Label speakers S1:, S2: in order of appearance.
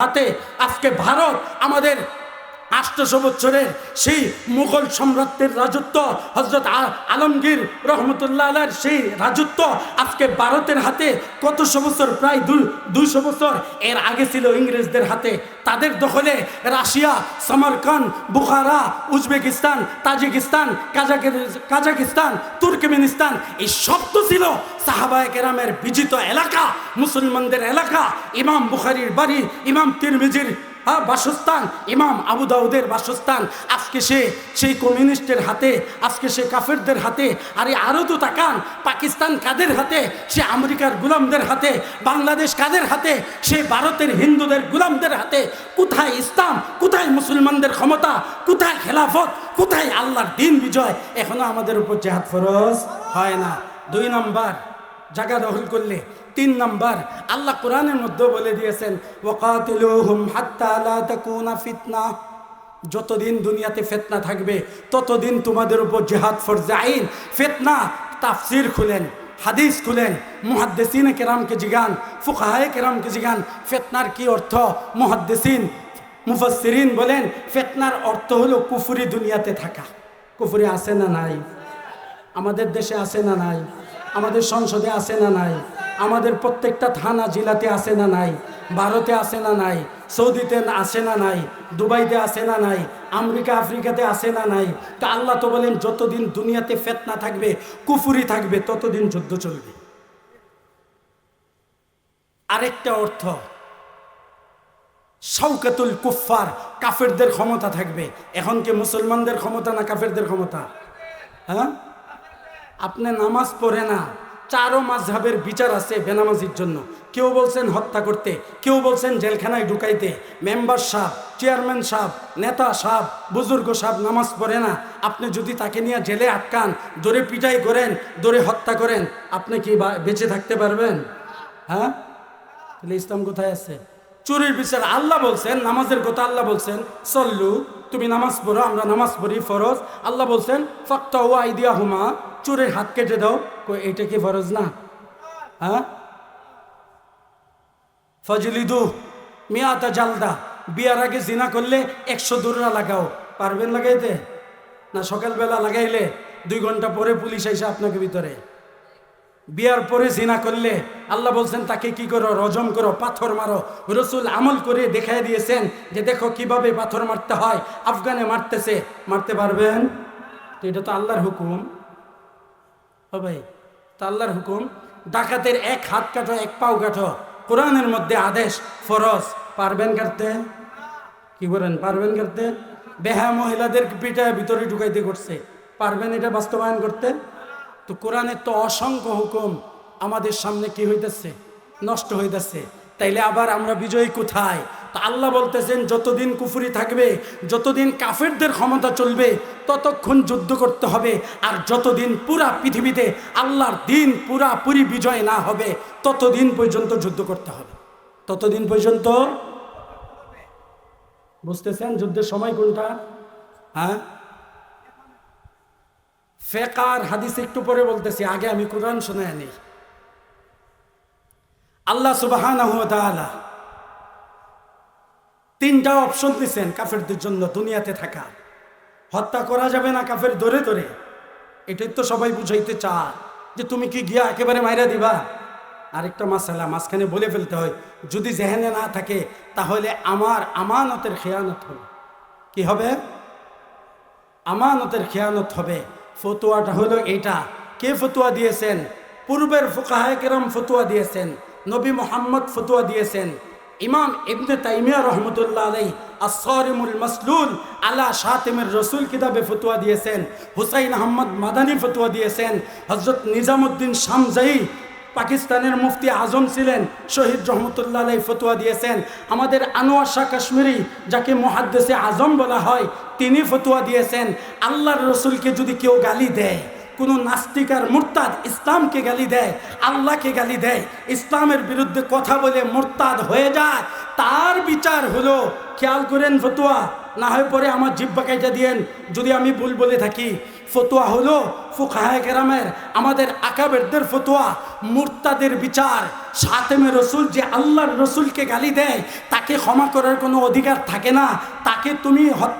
S1: হাতে আজকে ভারত আমাদের আষ্টশো বছরের সেই মুঘল সম্রাটের রাজত্ব হজরত আলমগীর রহমতুল্লাহ আলার সেই রাজত্ব আজকে ভারতের হাতে কতশো বছর, প্রায় দুইশো বছর। এর আগে ছিল ইংরেজদের হাতে। তাদের দখলে Russia Samarkand Bukhara, Uzbekistan, Tajikistan কাজাকি- Kazakhstan, Turkmenistan, এই সব তো ছিল সাহাবায় কেরামের বিজিত এলাকা, মুসলমানদের এলাকা। ইমাম বুখারির বাড়ি, ইমাম তিরমিজির বাসস্থান, ইমাম আবু দাউদের বাসস্থান। আজকে সে সেই কমিউনিস্টের হাতে, আজকে সে কাফেরদের হাতে, আরে আরও তো তাকান, পাকিস্তান কাদের হাতে, সে আমেরিকার গুলামদের হাতে, বাংলাদেশ কাদের হাতে, সে ভারতের হিন্দুদের গুলামদের হাতে, কোথায় ইসলাম, কোথায় মুসলমানদের ক্ষমতা, কোথায় খেলাফত, কোথায় আল্লাহর দিন বিজয়, এখনও আমাদের উপর জেহাদ ফরজ হয় না। দুই নম্বর, জায়গা দখল করলে তিন নাম্বার, আল্লাহ কোরআনের মধ্যে বলে দিয়েছেন, ওয়াকাতিলুহুম হাত্তা লা তাকুনা ফিতনা। যতদিন দুনিয়াতে ফেতনা থাকবে, ততদিন তোমাদের উপর জেহাদ ফরজে আইন, ফেতনা, তাফসির খুলেন, হাদিস খুলেন, মুহাদ্দেসিন কেরামকে জিগান, ফুকাহায় কেরামকে জিগান, ফেতনার কি অর্থ? মুহাদ্দেসিন, মুফাসসিরিন বলেন, ফেতনার অর্থ হলো কুফুরি দুনিয়াতে থাকা। কুফুরি আছে না নাই? আমাদের দেশে আছে না নাই? আমাদের সংসদে আছে না নাই? আমাদের প্রত্যেকটা থানা জেলাতে আছে না নাই? ভারতে আছে না নাই? সৌদিতে আছে না নাই? দুবাইতে আছে না নাই? আমেরিকা, আফ্রিকাতে আছে না নাই? তা আল্লাহ তো বলেন, যতদিন দুনিয়াতে ফেতনা থাকবে, কুফুরি থাকবে, ততদিন যুদ্ধ চলবে। আরেকটা অর্থ শৌকাতুল কুফফার, কাফেরদের ক্ষমতা থাকবে। এখন কি মুসলমানদের ক্ষমতা না কাফেরদের ক্ষমতা? হ্যাঁ? আপনি নামাজ পড়ে না, চারো মাঝহাবের বিচার আছে বেনামাজির জন্য। কেউ বলছেন হত্যা করতে, কেউ বলছেন জেলখানায় ঢুকাইতে, মেম্বার সাহ চেয়ারম্যান সাহ নেতা সাহ বুজুর্গ সাহ নামাজ পড়ে না, আপনি যদি তাকে নিয়ে জেলে আটকান দৌড়ে পিটাই করেন দৌড়ে হত্যা করেন, আপনি কি বেঁচে থাকতে পারবেন? হ্যাঁ? তাহলে ইসলাম কোথায় আছে? চুরির বিচার আল্লাহ বলছেন, নামাজের কথা আল্লাহ বলছেন, সল্লু তুমি নামাজ পড়ো, আমরা নামাজ পড়ি ফরজ। আল্লাহ বলছেন ফক্তা ও আইদিয়া হুমা চুরের হাত কেটে দাও। কই এইটা কি ফরজ না? হ্যাঁ? ফজলিদু মিয়াতা জালদা বিয়ার আগে জিনা করলে একশো দূররা লাগাও। পারবেন লাগাইতে? না সকালবেলা লাগাইলে দুই ঘণ্টা পরে পুলিশ এসে আপনাকে ভিতরে? বিয়ার পরে জিনা করলে আল্লাহ বলছেন, তাকে কি করো? রজম করো, পাথর মারো। রসুল আমল করে দেখাই দিয়েছেন যে, দেখো কীভাবে পাথর মারতে হয়। আফগানে মারতেছে। মারতে পারবেন? তো এটা তো আল্লাহর হুকুম। ও ভাই, তা আল্লাহর হুকুম। ডাকাতের এক হাত কাটো, এক পাও কাটো। কোরআনের মধ্যে আদেশ, ফরজ। পারবেন কাটতে? কি করেন পারবেন করতে বেহা মহিলাদের পিঠায় ভিতরে ঢুকাইতে করছে। পারবেন এটা বাস্তবায়ন করতে? তো কোরআনের তো অসংখ্য হুকুম আমাদের সামনে কি হইতেছে? নষ্ট হইতেছে। তাইলে আবার আমরা বিজয়ী কোথায়? তা আল্লাহ বলতেছেন, যতদিন কুফুরি থাকবে, যতদিন কাফেরদের ক্ষমতা চলবে, ততক্ষণ যুদ্ধ করতে হবে। আর যতদিন পুরা পৃথিবীতে আল্লাহর দিন পুরা পুরি বিজয় না হবে, ততদিন পর্যন্ত যুদ্ধ করতে হবে। ততদিন পর্যন্ত? বুঝতেছেন যুদ্ধের সময় কোনটা? হ্যাঁ? ফেকার হাদিস একটু পরে বলতেছি, আগে আমি কোরআন শুনে আনি আল্লাহ সুবাহান তিনটা অপশন দিচ্ছেন কাফেরদের জন্য, দুনিয়াতে থাকা। হত্যা করা যাবে না কাফের ধরে ধরে। এটাই তো সবাই বুঝাইতে চায় যে তুমি কি গিয়া একেবারে মাইরা দিবা? আরেকটা মাসালা, মাঝখানে বলে ফেলতে হয়, যদি জেহেনে না থাকে, তাহলে আমার আমানতের খেয়ানত হবে। কি হবে? আমানতের খেয়ানত হবে। ফতুয়াটা হলো এইটা। কে ফতুয়া দিয়েছেন? পূর্বের ফুকাহায় কেরাম ফতুয়া দিয়েছেন, নবী মোহাম্মদ ফতুয়া দিয়েছেন। ইমাম ইবনে তাইমিয়া রহমতুল্লাহ আলাই আসরিমুল মাসলুল আলা শাতিমের রসুল কিতাবে ফতুয়া দিয়েছেন, হুসাইন আহমদ মাদানী ফতুয়া দিয়েছেন হজরত নিজামুদ্দিন শামজাই পাকিস্তানের মুফতি আজম ছিলেন, শহীদ রহমতুল্লাহ আলাই ফতুয়া দিয়েছেন। আমাদের আনোয়ার শাহ কাশ্মীরি, যাকে মহাদ্দেশে আজম বলা হয় তিনি ফতুয়া দিয়েছেন, আল্লাহর রসুলকে যদি কেউ গালি দেয়, কোনো নাস্তিক আর মুরতাদ ইসলামকে গালি দেয়, আল্লাহকে গালি দেয়, ইসলামের বিরুদ্ধে কথা বলে মুরতাদ হয়ে যায়, তার বিচার হলো, খেয়াল করেন ফতুয়া, না হয় পরে আমার জিব্বা কাইটা দিয়েন, যদি আমি ভুল বলে থাকি, ফতোয়া হলো ফুকাহায় কেরামের, আমাদের আকাবেরদের ফতোয়া, মুরতাদের বিচার, সাতেমে রসুল যে আল্লাহর রসুলকে গালি দেয়, তাকে ক্ষমা করার কোনো অধিকার থাকে না, তাকে তুমি হত্যা